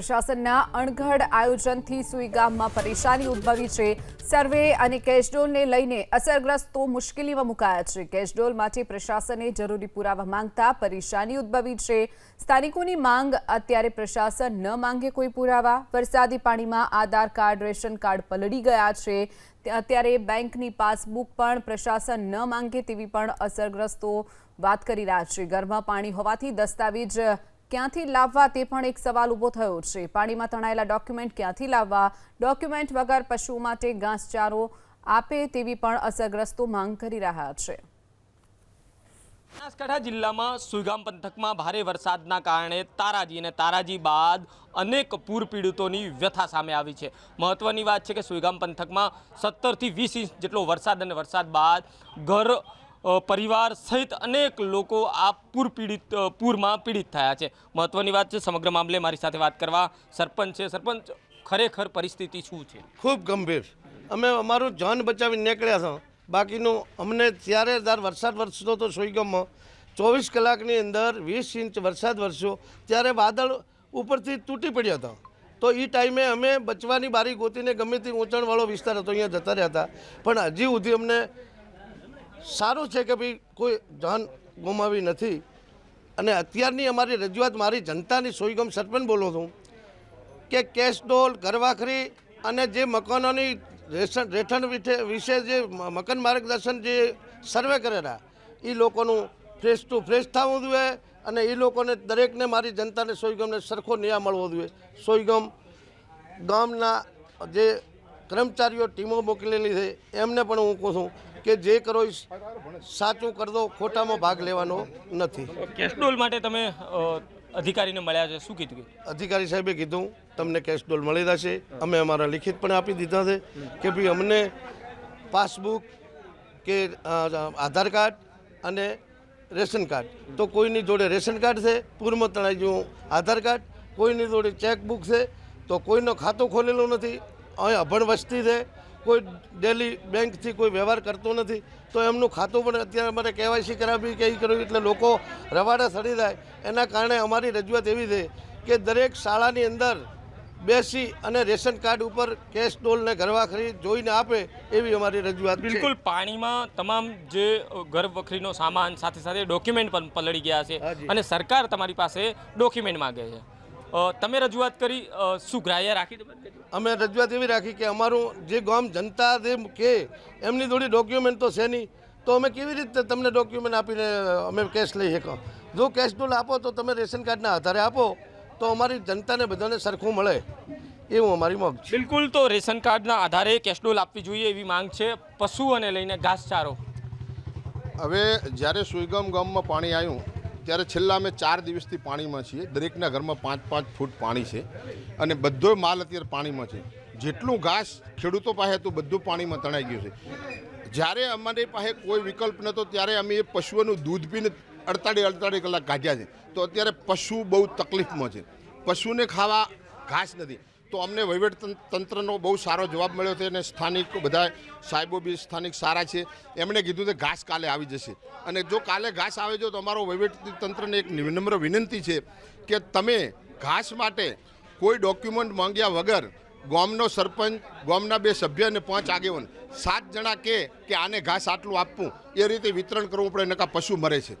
પ્રશાસનના અણઘડ આયોજનથી સુઈ ગામમાં પરેશાની ઉદ્ભવી છે. સર્વે અને કેશડોલને લઈને અસરગ્રસ્તો મુશ્કેલીમાં મુકાયા છે. કેશડોલ માટે પ્રશાસને જરૂરી પુરાવા માંગતા પરેશાની ઉદ્ભવી છે. સ્થાનિકોની માંગ, અત્યારે પ્રશાસન ન માંગે કોઈ પુરાવા. વરસાદી પાણીમાં આધાર કાર્ડ, રેશન કાર્ડ પલળી ગયા છે. અત્યારે બેંકની પાસબુક પણ પ્રશાસન ન માંગે તેવી પણ અસરગ્રસ્તો વાત કરી રહ્યા છે. ઘરમાં પાણી હોવાથી દસ્તાવેજ ક્યાંથી લાવવા તે પણ એક સવાલ ઊભો થયો છે. પાણીમાં તણાયેલા ડોક્યુમેન્ટ ક્યાંથી લાવવા, ડોક્યુમેન્ટ વગર પશુઓ માટે ઘાસચારો આપે તેવી પણ અસરગ્રસ્તો માંગ કરી રહ્યા છે. બનાસકાંઠા જિલ્લામાં સુઈગામ પંથકમાં ભારે વરસાદના કારણે તારાજી અને તારાજી બાદ અનેક પૂર પીડિતોની વ્યથા સામે આવી છે. મહત્વની વાત છે કે સુઈગામ પંથકમાં સત્તરથી વીસ ઇંચ જેટલો વરસાદ અને વરસાદ બાદ ઘર પરિવાર સહિત અનેક લોકો આ પૂર પીડિત પૂરમાં પીડિત થયા છે. મહત્વની વાત છે, સમગ્ર મામલે મારી સાથે વાત કરવા સરપંચ છે. સરપંચ, ખરેખર પરિસ્થિતિ શું છે? ખૂબ ગંભીર. અમે અમારું જાન બચાવીને નીકળ્યા હતા બાકીનું અમને ત્યારે ત્યારે વરસાદ વરસતો હતો સોઈગમમાં ચોવીસ કલાકની અંદર વીસ ઇંચ વરસાદ વરસ્યો. ત્યારે વાદળ ઉપરથી તૂટી પડ્યા હતા. તો એ ટાઈમે અમે બચવાની બારી ગોતીને ગમે તે ઊંચાણવાળો વિસ્તાર હતો, અહીંયા જતા રહ્યા હતા પણ હજી સુધી અમને સારું છે કે ભાઈ કોઈ જાન ગુમાવી નથી. અને અત્યારની અમારી રજૂઆત મારી જનતાની સોઈગમ સરપંચ બોલું છું કે કેશ ડોલ, ઘરવાખરી અને જે મકાનોની રેશન રહેઠાણ વિઠે- વિશે જે મકાન માર્ગદર્શન જે સર્વે કરેલા એ લોકોનું ફ્રેશ ટુ ફ્રેશ થવું જોઈએ અને એ લોકોને દરેકને મારી જનતાને સોયગમને સરખો ન્યાય મળવો જોઈએ. સોયગમ ગામના જે કર્મચારીઓ ટીમો મોકલેલી છે, એમને પણ હું કહું છું કે જે કરો એ સાચું કરી દો ખોટામાં ભાગ લેવાનો નથી. કેશડોલ માટે તમે અધિકારીને મળ્યા છે શું કીધું અધિકારી સાહેબે કીધું તમને કેશ ડોલ મળી જશે. અમે અમારા લિખિત પણ આપી દીધા છે કે ભાઈ અમને પાસબુક કે આધાર કાર્ડ અને રેશન કાર્ડ. તો કોઈની જોડે રેશન કાર્ડ છે પૂરમાં તણાઈ આધાર કાર્ડ. કોઈની જોડે ચેકબુક છે તો કોઈનો ખાતું ખોલેલું નથી. અહીં અભણ વસ્તી છે. કોઈ ડેલી બેંકથી કોઈ વ્યવહાર કરતો નથી તો એમનું ખાતું પણ અત્યારે અમારે કેવાયસી કરાવી કે એ કરવી એટલે લોકો રવાડા સડી જાય. એના કારણે અમારી રજૂઆત એવી છે કે દરેક શાળાની અંદર બેસી અને રેશન કાર્ડ ઉપર કેશ ડોલને ઘરવાખરી જોઈને આપે એવી અમારી રજૂઆત બિલકુલ પાણીમાં તમામ જે ઘરવખરીનો સામાન સાથે સાથે ડોક્યુમેન્ટ પણ પલળી ગયા છે અને સરકાર તમારી પાસે ડોક્યુમેન્ટ માંગે છે. તમે રજૂઆત કરી શું ગ્રાહ્ય રાખી અમે રજૂઆત એવી રાખી કે અમારું જે ગામ જનતા જે કે એમની જોડે ડોક્યુમેન્ટ તો છે નહીં. તો અમે કેવી રીતે તમને ડોક્યુમેન્ટ આપીને અમે કેશ લઈ શકો જો કેશ ડોલ આપો તો તમે રેશન કાર્ડના આધારે આપો તો અમારી જનતાને બધાને સરખું મળે. એવું અમારી માંગ છે. બિલકુલ તો રેશન કાર્ડના આધારે કેશડોલ આપવી જોઈએ એવી માંગ છે પશુઓને લઈને ઘાસચારો. હવે જ્યારે સુઈગામ ગામમાં પાણી આવ્યું ત્યારે છેલ્લા અમે ચાર દિવસથી પાણીમાં છીએ. દરેકના ઘરમાં પાંચ પાંચ ફૂટ પાણી છે અને બધો માલ અત્યારે પાણીમાં છે. જેટલું ઘાસ ખેડૂતો પાસે હતું, બધું પાણીમાં તણાઈ ગયું છે. જ્યારે અમારી પાસે કોઈ વિકલ્પ નહોતો ત્યારે અમે એ પશુઓનું દૂધ પીને અડતાળી અડતાળી કલાક કાઢ્યા છે. તો અત્યારે પશુ બહુ તકલીફમાં છે. પશુને ખાવા ઘાસ નથી. તો અમને વહીવટ તંત્રનો બહુ સારો જવાબ મળ્યો છે અને સ્થાનિક બધા સાહેબો બી સ્થાનિક સારા છે. એમણે કીધું કે ઘાસ કાલે આવી જશે. અને જો કાલે ઘાસ આવે છે તો અમારો વહીવટી તંત્રને એક વિનમ્ર વિનંતી છે કે તમે ઘાસ માટે કોઈ ડોક્યુમેન્ટ માંગ્યા વગર ગામનો સરપંચ, ગામના બે સભ્ય અને પાંચ આગેવાન સાત જણા કે કે આને ઘાસ આટલું આપવું, એ રીતે વિતરણ કરવું પડે નકા પશુ મરે છે.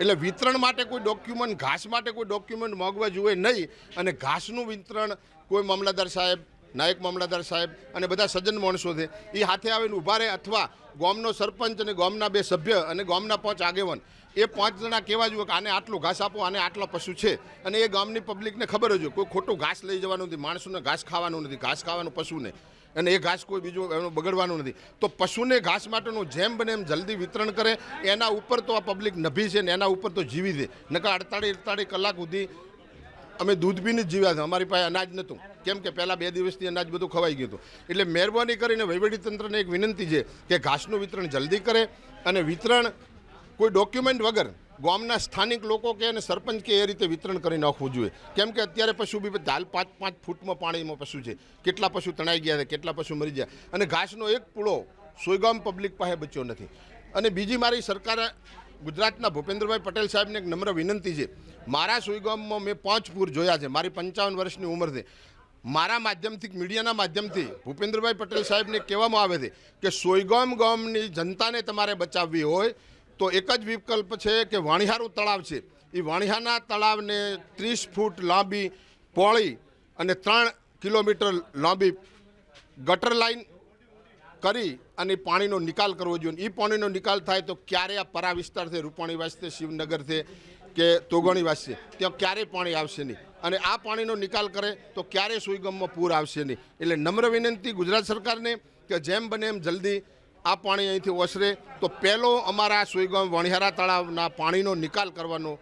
એટલે વિતરણ માટે કોઈ ડોક્યુમેન્ટ ઘાસ માટે કોઈ ડોક્યુમેન્ટ માંગવા જોઈએ નહીં. અને ઘાસનું વિતરણ કોઈ મામલતદાર સાહેબ, નાયક મામલતદાર સાહેબ અને બધા સજ્જન માણસો છે, એ હાથે આવીને ઊભા રહે અથવા ગામનો સરપંચ અને ગામના બે સભ્ય અને ગામના પાંચ આગેવાન, એ પાંચ જણા કહેવા જોઈએ કે આને આટલું ઘાસ આપો, આને આટલા પશુ છે. અને એ ગામની પબ્લિકને ખબર જ હોય, કોઈ ખોટું ઘાસ લઈ જવાનું નથી, માણસોને ઘાસ ખાવાનું નથી, ઘાસ ખાવાનું પશુને. અને એ ઘાસ કોઈ બીજું એનું બગડવાનું નથી. તો પશુને ઘાસ માટેનું જેમ બને એમ જલ્દી વિતરણ કરે. એના ઉપર તો આ પબ્લિક નભી છે ને એના ઉપર તો જીવી દે. નકા અડતાળી અડતાળી કલાક સુધી અમે દૂધ પીને જ જીવ્યા. હતા અમારી પાસે અનાજ નહોતું. કેમ કે પહેલાં બે દિવસથી અનાજ બધું ખવાઈ ગયું હતું. એટલે મહેરબાની કરીને વહીવટીતંત્રને એક વિનંતી છે કે ઘાસનું વિતરણ જલ્દી કરે અને વિતરણ કોઈ ડોક્યુમેન્ટ વગર ગામના સ્થાનિક લોકો કે અને સરપંચ કે એ રીતે વિતરણ કરી નાખવું જોઈએ. કેમ કે અત્યારે પશુ બી હાલ પાંચ પાંચ ફૂટમાં પાણીમાં પશુ છે. કેટલા પશુ તણાઈ ગયા છે, કેટલા પશુ મરી ગયા અને ઘાસનો એક પૂળો સોયગામ પબ્લિક પાસે બચ્યો નથી. અને બીજી મારી સરકારે ગુજરાતના ભૂપેન્દ્રભાઈ પટેલ સાહેબને એક નમ્ર વિનંતી છે. મારા સુઈગામમાં મેં પાંચ પૂર જોયા છે. મારી પંચાવન વર્ષની ઉંમર છે. મારા માધ્યમથી, મીડિયાના માધ્યમથી ભૂપેન્દ્રભાઈ પટેલ સાહેબને કહેવામાં આવે છે કે સોયગામ ગામની જનતાને તમારે બચાવવી હોય તો એક જ વિકલ્પ છે કે વાણિહારું તળાવ છે. એ વાણિહાના તળાવને ત્રીસ ફૂટ લાંબી પોળી અને ત્રણ કિલોમીટર લાંબી ગટર લાઈન કરી અને પાણીનો નિકાલ કરવો જોઈએ. એ પાણીનો નિકાલ થાય તો ક્યારે આ પરા વિસ્તાર છે? રૂપાણી વાસતે શિવનગર છે કે તોગણી વાસતે ત્યાં ક્યારેય પાણી આવશે નહીં? અને આ પાણીનો નિકાલ કરે તો ક્યારે સુઈગમમાં પૂર આવશે નહીં? એટલે નમ્ર વિનંતી ગુજરાત સરકારને કે જેમ બને એમ જલ્દી આ પાણી અહીંથી ઓસરે તો પહેલો અમારા સુઈગામ વણિહારા તળાવના પાણીનો નિકાલ કરવાનો.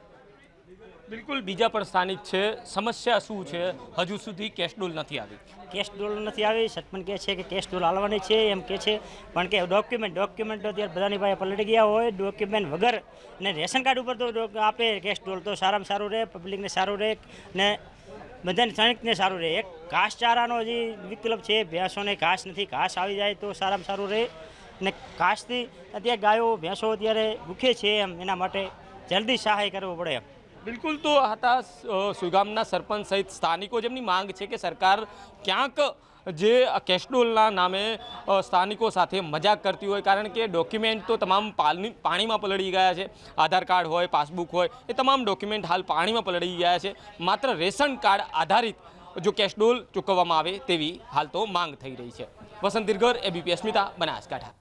બિલકુલ બીજા પણ સ્થાનિક છે. સમસ્યા શું છે? હજુ સુધી કેશડોલ નથી આવી. કેશડોલ નથી આવી. સચમન કહે છે કે કેશડોલ ડોલ હાલવાની છે એમ કે છે. પણ કે ડોક્યુમેન્ટ ડોક્યુમેન્ટ તો અત્યારે બધાની પાસે પલટી ગયા હોય. ડોક્યુમેન્ટ વગર ને રેશન કાર્ડ ઉપર તો ડોક- આપે. કેશડોલ તો સારામાં સારું રહે પબ્લિકને સારું રહે ને બધાને સ્થાનિકને સારું રહે. એક ઘાસચારાનો જે વિકલ્પ છે ભેંસોને ઘાસ નથી ઘાસ આવી જાય તો સારામાં સારું રહે. ને ખાસથી અત્યારે ગાયો, ભેંસો અત્યારે ભૂખે છે એમ, એના માટે જલ્દી સહાય કરવો પડે એમ. બિલકુલ તો હતા સુગામના સરપંચ સહિત સ્થાનિકો જેમની માંગ છે કે સરકાર ક્યાંક જે કેસ્ટોલના નામે સ્થાનિકો સાથે મજાક કરતી હોય, કારણ કે ડોક્યુમેન્ટ તો તમામ પાણીમાં પલળી ગયા છે. આધાર કાર્ડ હોય, પાસબુક હોય, એ તમામ ડોક્યુમેન્ટ હાલ પાણીમાં પલળી ગયા છે. માત્ર રેશન કાર્ડ આધારિત જો કેશડોલ ચૂકવવામાં આવે તેવી હાલ તો માંગ થઈ રહી છે. વસંત દિરગર, એબીપી અસ્મિતા, બનાસકાંઠા.